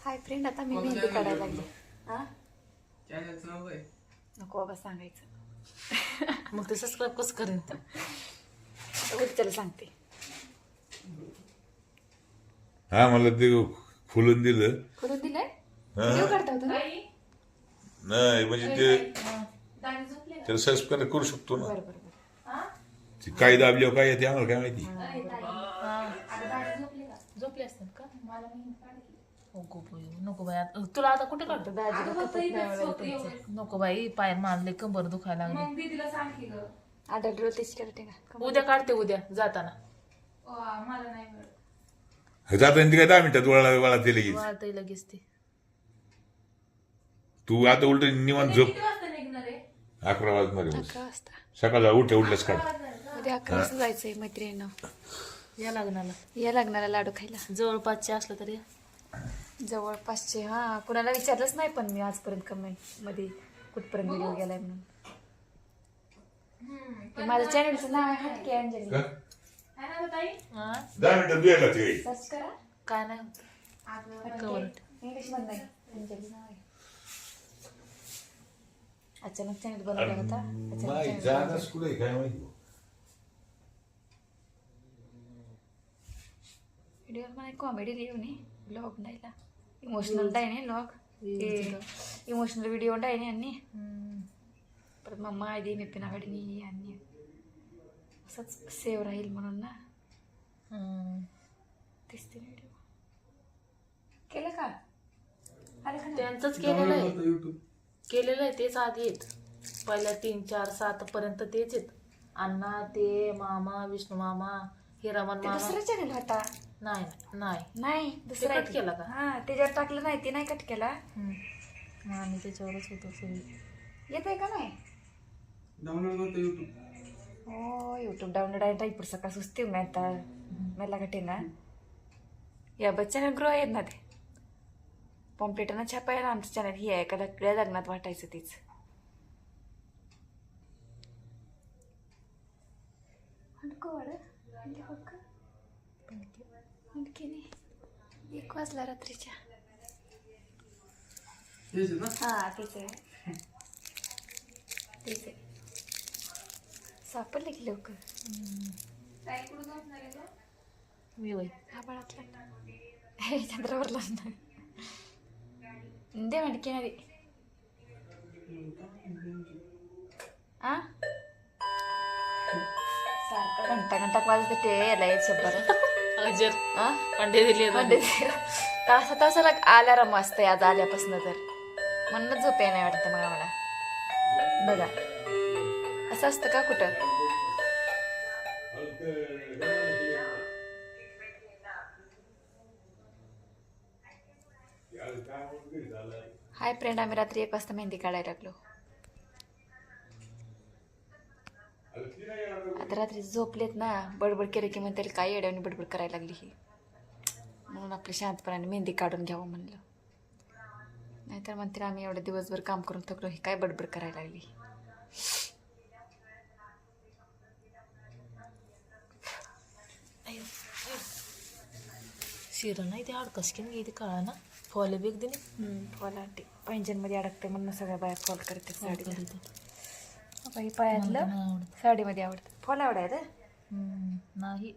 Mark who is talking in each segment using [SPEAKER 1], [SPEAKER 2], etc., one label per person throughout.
[SPEAKER 1] Hi friend आता मी मेहंदी काढायला लागली. हा?
[SPEAKER 2] चॅनलचं नाव काय?
[SPEAKER 1] नको बाबा सांगायचं.
[SPEAKER 3] मग ते सबस्क्राईब कसं करेन
[SPEAKER 1] उद्याला सांगते.
[SPEAKER 4] हा मला ते फुलून दिलं.
[SPEAKER 1] करून दिलंय?
[SPEAKER 4] हा.
[SPEAKER 1] व्हिडिओ काढता होता ना?
[SPEAKER 4] नाही म्हणजे ते त्याला सबस्क्राईब करू शकतो ना.
[SPEAKER 1] बरं बरं बरं.
[SPEAKER 4] ती काय दाबल्यावर काय येते आम्हाला काय माहिती?
[SPEAKER 3] झोपले असतात का? नको बाई नको बाई. आता- तुला आता कुठे काढतो. नको बाई पाय मारले कंबर दुखायला लागले.
[SPEAKER 5] मग दीदीला सांग की ग
[SPEAKER 1] आता ड्रो तेच करते का
[SPEAKER 3] उद्या काढते उद्या जाताना.
[SPEAKER 5] मला नाही मिळत.
[SPEAKER 4] जाताना ती काय दहा मिनिटात वळा वळा ते लगेच
[SPEAKER 3] लगेच ते.
[SPEAKER 4] तू आता उलट निवांत झोप.
[SPEAKER 5] किती वाजता निघणार आहे?
[SPEAKER 4] अकरा वाजणार आहे बस.
[SPEAKER 1] अकरा वाजता.
[SPEAKER 4] सकाळला उठे उठल्याच काढ.
[SPEAKER 1] उद्या अकरा वाजता जायचंय मैत्रिणीनं.
[SPEAKER 3] या लग्नाला.
[SPEAKER 1] या लग्नाला लाडू खायला.
[SPEAKER 3] जवळपासचे असलं तरी
[SPEAKER 1] जवळपासचे हा. कुणाला विचारलंच नाही पण मी आजपर्यंत कमेंटमध्ये कुठपर्यंत व्हिडिओ गेलाय म्हणून. हे माझ्या चॅनलचं नाव आहे हटके अंजली.
[SPEAKER 4] का?
[SPEAKER 5] है?
[SPEAKER 3] हा?
[SPEAKER 4] ते
[SPEAKER 1] सर्च करा.
[SPEAKER 3] काय नाही कवर
[SPEAKER 1] इंग्लिशमध्ये नाही अंजली नाव आहे. अचानक चॅनल बनवला होता. अचानक
[SPEAKER 4] नाही
[SPEAKER 1] channel
[SPEAKER 4] जागाच कुठे काय माहिती?
[SPEAKER 1] व्हिडिओ मला कॉमेडी लिहू नये ब्लॉग नाहीला इमोशनल नाही ब्लॉग इमोशनल व्हिडिओ डाय नाही यांनी
[SPEAKER 3] हम्म.
[SPEAKER 1] परत मम्मा आधी मी पण आवडली यांनी असंच सेव्ह राहील म्हणून ना. तेच ते व्हिडिओ केलं का नाही?
[SPEAKER 3] त्यांचंच केलेलं आहे केलेलं आहे तेच आधी आहेत पहिल्या तीन चार सात पर्यंत तेच आहेत अण्णा ते मामा विष्णू मामा हिरामन मामा
[SPEAKER 1] दुसरा चॅनल होता
[SPEAKER 3] नाही नाही.
[SPEAKER 1] नाही दुसरा
[SPEAKER 3] cut केला का?
[SPEAKER 1] हा त्याच्यावर टाकलं नाही ते नाही कट केला.
[SPEAKER 3] आम्ही त्याच्यावरच होतो सगळी
[SPEAKER 1] येत आहे का नाही?
[SPEAKER 2] डाउनलोड करतो युट्यूब
[SPEAKER 1] हो यूट्यूब डाउनलोड आहे. टाईप सकाळ सुस्ती मैं आता? मला कटे ना. या बच्चा ग्रो आहेत ना ते? पॉम्प्लेटानं छापायला आमचं चॅनल ही आहे एखाद्या वेळा लग्नात वाटायचं तीच. आणखो वाढ आणखी बघ का? आणखी नाही एक वाजला रात्रीच्या हा तेच आहे तेच आहे सापडले की लवकर
[SPEAKER 3] मी
[SPEAKER 1] आभाळातला हे चंद्रावरला दे म्हणकी नदी आ सारखं घंटा घंटा वाजत ते याला येत शब्दाला
[SPEAKER 3] अजर अंडे दिले
[SPEAKER 1] म्हणजे तासा तासाला आल्यारम वाजतंय आज आल्यापासून तर. म्हणूनच झोप नाही वाटतं मग आम्हाला बघा. असं असतं का कुठं? हाय फ्रेंड आम्ही रात्री एक वाजता मेहंदी काढायला लागलो. आता रात्री झोपलेत ना बडबड केलं की म्हणते काय येड्याने बडबड करायला लागली ही. म्हणून आपल्या शांतपणाने मेहंदी काढून घ्यावं म्हणलं. नाहीतर म्हणते आम्ही एवढं दिवसभर काम करून थकलो ही काय बडबड करायला लागली.
[SPEAKER 3] शिरा नाही ते अडकस की गेली काळा ना. फॉल बेग दिली
[SPEAKER 1] फॉल आंटी. पैंजनमध्ये अडकते म्हणून सगळ्या बाया फॉल करते. बाई
[SPEAKER 3] मला
[SPEAKER 1] पायातलं
[SPEAKER 3] नाही.
[SPEAKER 1] साडीमध्ये आवडतं. फॉल आवडायचं
[SPEAKER 3] नाही.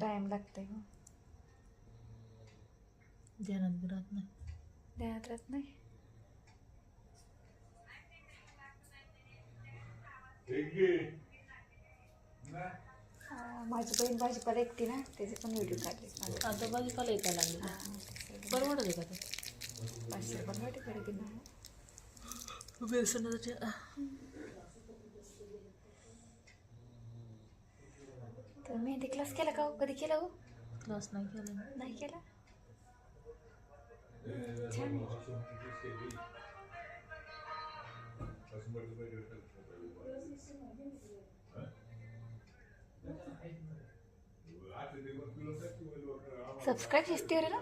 [SPEAKER 1] टाइम लागतंय हो
[SPEAKER 3] ध्यानात बी राहत नाही.
[SPEAKER 1] ध्यानात राहत नाही. माझी बहीण भाजीपाला एकटी ना त्याचे पण व्हिडिओ काढले माझे.
[SPEAKER 3] आता भाजीपाला ऐकायला लागले परवडत आहे का ते?
[SPEAKER 1] पाचशे रुपये ना
[SPEAKER 3] बेसनाचे
[SPEAKER 1] तर मेहंदी क्लास केला का हो? कधी केला हो?
[SPEAKER 3] क्लास नाही केला मी.
[SPEAKER 1] नाही केला? छान. सबस्क्राईब हिस्ट्रीवर ना?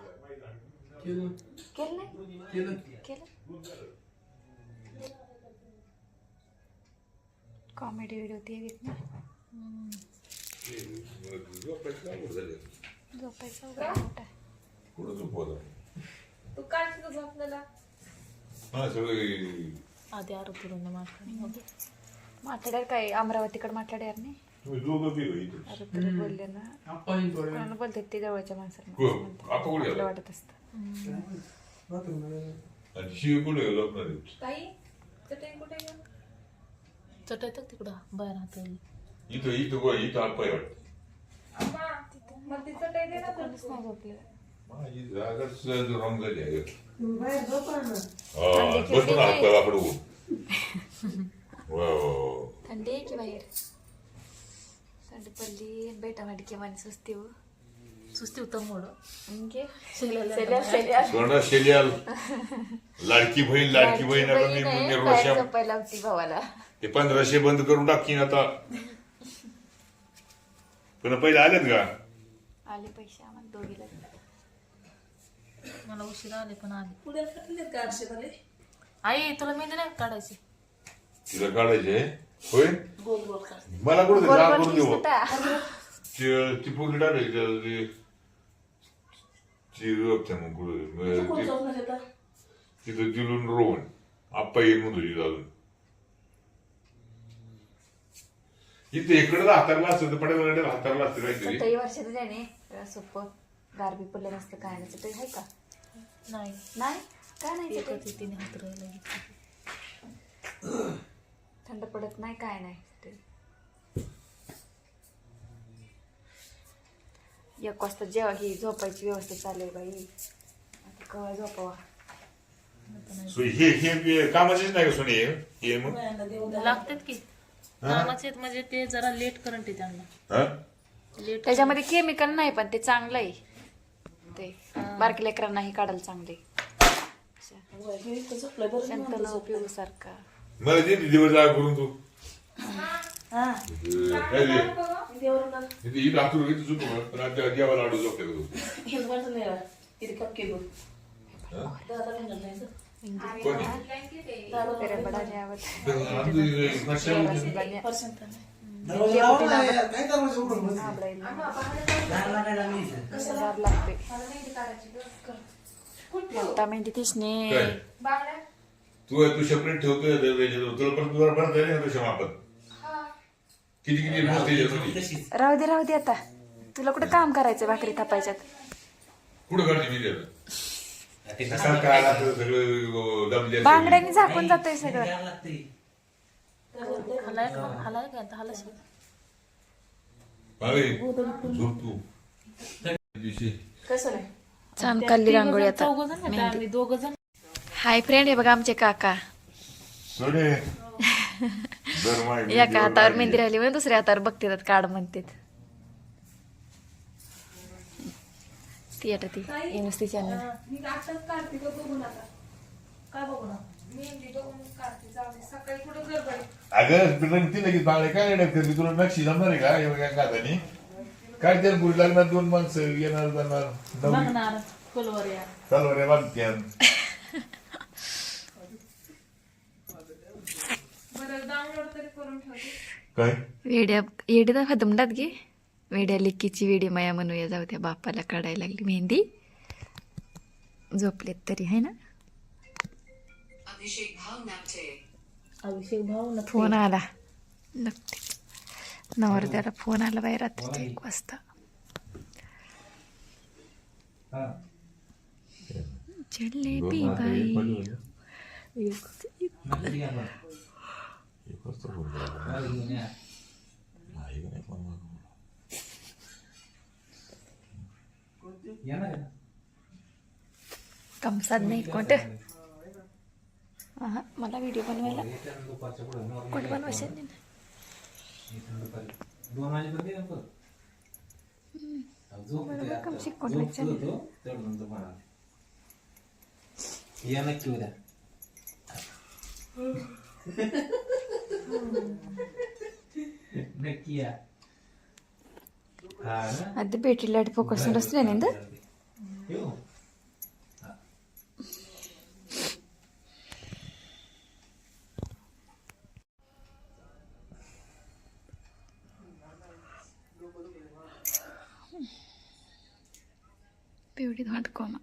[SPEAKER 2] केलं.
[SPEAKER 1] केलं नाही?
[SPEAKER 2] केलं.
[SPEAKER 1] केलं? कॉमेडी व्हिडिओ ते येत ना? झोपायचा मोठा
[SPEAKER 4] कुठं
[SPEAKER 5] तू काढते का झोपलेला.
[SPEAKER 4] हा सगळे
[SPEAKER 3] आधी
[SPEAKER 1] काय अमरावतीकडे माथाड्यावर नाही
[SPEAKER 4] तुम्ही दोघं बी
[SPEAKER 1] बोलले ना कोणाला बोलतात ते जवळच्या माणसाला
[SPEAKER 4] हो,
[SPEAKER 1] म्हणतात.
[SPEAKER 4] आपण कुठे
[SPEAKER 1] आपलं
[SPEAKER 4] गेलो?
[SPEAKER 1] वाटत असतं.
[SPEAKER 4] आणि शिव कुठे गेलो? आपणार
[SPEAKER 5] ताई चटई कुठे गेलं?
[SPEAKER 3] चट येतात तिकडं बाहेर
[SPEAKER 4] इथं इथं गोळा इथं
[SPEAKER 5] अम्मा मग ती चटई दे ना
[SPEAKER 1] कोणीच नाही झोपलं
[SPEAKER 4] माझी झाली आहे.
[SPEAKER 6] बाहेर झोपा ना
[SPEAKER 4] हा, बसून हात पाय वाकडवून वा, वा, वा.
[SPEAKER 1] थंडी आहे की बाहेर? थंडी पडली बेटा वाटकी सुस्ती हो.
[SPEAKER 3] सुस्ती उत्तम मोड.
[SPEAKER 1] म्हणजे?
[SPEAKER 3] शिकलेल्या
[SPEAKER 1] सेल्या सेल्या
[SPEAKER 4] सोना शेलियाल. लाडकी बहीण लाडकी बहीण आता मी
[SPEAKER 1] झोपायला होती भावाला.
[SPEAKER 4] ते पंधराशे बंद करून टाकीन आता. पुन्हा पहिले आलेत का?
[SPEAKER 1] आले पैसे आम्हाला दोघीला.
[SPEAKER 3] मला उशिरा आले पण आले.
[SPEAKER 6] उद्या टाकलेत का आठशे तरी
[SPEAKER 3] आई तुला मेहंदी नाही का काढायची.
[SPEAKER 4] तिला काढायचे? होय?
[SPEAKER 6] गोल गोल काढ
[SPEAKER 4] मला कुठे करून देऊ.
[SPEAKER 1] ता.
[SPEAKER 4] ती ती पोरगी टाकायची ती रोखते मग कुठे तिथं दिलून रोवण आप्पा येईल म्हणतो तिथं अजून. इथे इकडे हातारला असतं तर पडेल हातारला असतं काहीतरी
[SPEAKER 1] वर्षाचं त्याने जरा सोपं. गारबी पडलं नसतं काय नसतं तरी आहे का?
[SPEAKER 3] नाही.
[SPEAKER 1] नाही? काय नाही.
[SPEAKER 3] आहे, तिने घेतला.
[SPEAKER 1] थंड पडत नाही काय नाही ते. एक वाजता जेव्हा ही झोपायची व्यवस्था चालू आहे बाई. आता केव्हा झोपावा?
[SPEAKER 4] हे हे कामाचेच नाही का सोनी? हे? मग?
[SPEAKER 3] लागतात की? कामाचे आहेत म्हणजे ते जरा लेट करंट आहे त्यांना.
[SPEAKER 4] हा?
[SPEAKER 3] लेट
[SPEAKER 1] त्याच्यामध्ये केमिकल नाही पण ते चांगलं आहे. ते बारकी लेकरांनाही काढायला चांगले.
[SPEAKER 6] हे झोप.
[SPEAKER 1] उपयोग सारखा
[SPEAKER 4] मला दे दिवस जागा करून तू.
[SPEAKER 6] हा.
[SPEAKER 4] काय दे?
[SPEAKER 6] देवरून आलं.
[SPEAKER 4] इथे इथं हातून इथं झोपू का पण आता देवाला लाडू झोपते का तू
[SPEAKER 1] मेहंदी
[SPEAKER 4] तू तू सेपरेट ठेवतोय. तुला पण तुला पण
[SPEAKER 5] हा
[SPEAKER 4] किती किती
[SPEAKER 1] राहू दे राहू दे आता. तुला कुठं काम करायचं भाकरी थापायच्यात?
[SPEAKER 4] कुठं काढते मी त्याला कसा सगळं दमले
[SPEAKER 1] बांगड्याने झाकून जातोय सगळं.
[SPEAKER 3] हलाय का हलाय का आता हलाय
[SPEAKER 4] झोप तू दिवशी.
[SPEAKER 6] कसं नाही?
[SPEAKER 1] छान काढली रांगोळी आता.
[SPEAKER 3] चौघ जण आहेत आम्ही दोघ जण.
[SPEAKER 1] हाय फ्रेंड हे बघा आमचे काका.
[SPEAKER 4] दर माय
[SPEAKER 1] एका हातावर मेहंदी राहिली म्हणून दुसऱ्या हातावर बघते काढ म्हणतात ती आता ती ही नुसती चॅनल
[SPEAKER 5] मी आताच काढते का बघून आता
[SPEAKER 3] काय बघू ना
[SPEAKER 5] मेहंदी बघूनच काढते जाऊ दे सकाळी कुठं गडबड
[SPEAKER 4] अगं रंगती लगेच बाळे काय नाही करते तुला नक्षी जमणार आहे का? एवढ्या गातानी काय त्याला गुढी लागणार दोन माणसं येणार जाणार. चालू रे काय?
[SPEAKER 1] गे वेड्या लिकीची वेडी माया म्हणूया जाऊ त्या बापाला काढायला लागली मेहंदी. झोपलेत तरी है ना?
[SPEAKER 3] अभिषेक
[SPEAKER 1] फोन आला. नक्की. नवरदेवाला फोन आला बाहेर रात्रीच्या एक वाजता. जलेबी बाई. कमसात नाही कोट मला व्हिडिओ बनवायला. कोट बनवायचं नाही. कमशी कोट
[SPEAKER 7] या नक्की उद्या. नक्की
[SPEAKER 1] फोकस नसले नाही ನಿಂದ
[SPEAKER 7] येऊ
[SPEAKER 1] पिवडी हात कोमा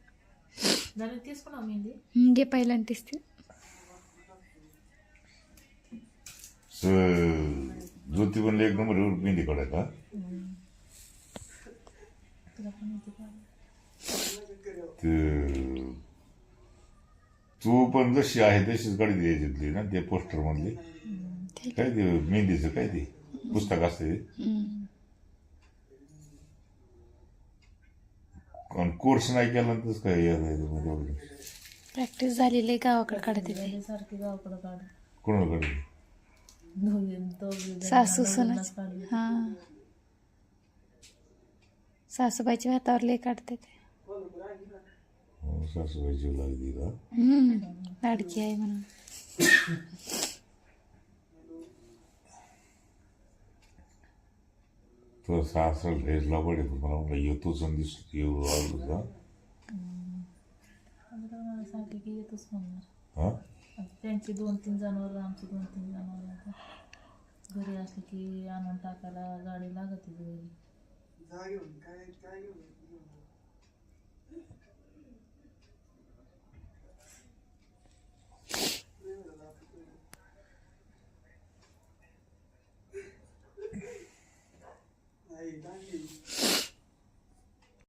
[SPEAKER 3] झाली तीच पण मेहंदी
[SPEAKER 1] हं, घे पहिल्यांदा दिसते
[SPEAKER 4] ज्योती बनले एक ते तू पण जशी आहे तशीच काढी द्यायची ना ते पोस्टर मधली. काय ते मेहंदीचं काय ते? पुस्तक असते कोर्स नाही केला तर काय
[SPEAKER 1] प्रॅक्टिस झालेली आहे गावाकडे काढते
[SPEAKER 3] सारखी गावाकडं काढ
[SPEAKER 1] सासू. हां. सासूबाईच्या हातावर लय काढते ते.
[SPEAKER 4] सासूबाई जीव लागली का
[SPEAKER 1] लाडकी आहे म्हणून
[SPEAKER 4] तो सासरा ड्रेसला पडे मला म्हणलं येतोच आणि दिसतो येऊ आलो का
[SPEAKER 3] सांगते की येतोच म्हणणार
[SPEAKER 4] हा
[SPEAKER 3] त्यांची दोन तीन जनावर आमची दोन तीन जनावर घरी असले की आणून टाकायला गाडी लागत घरी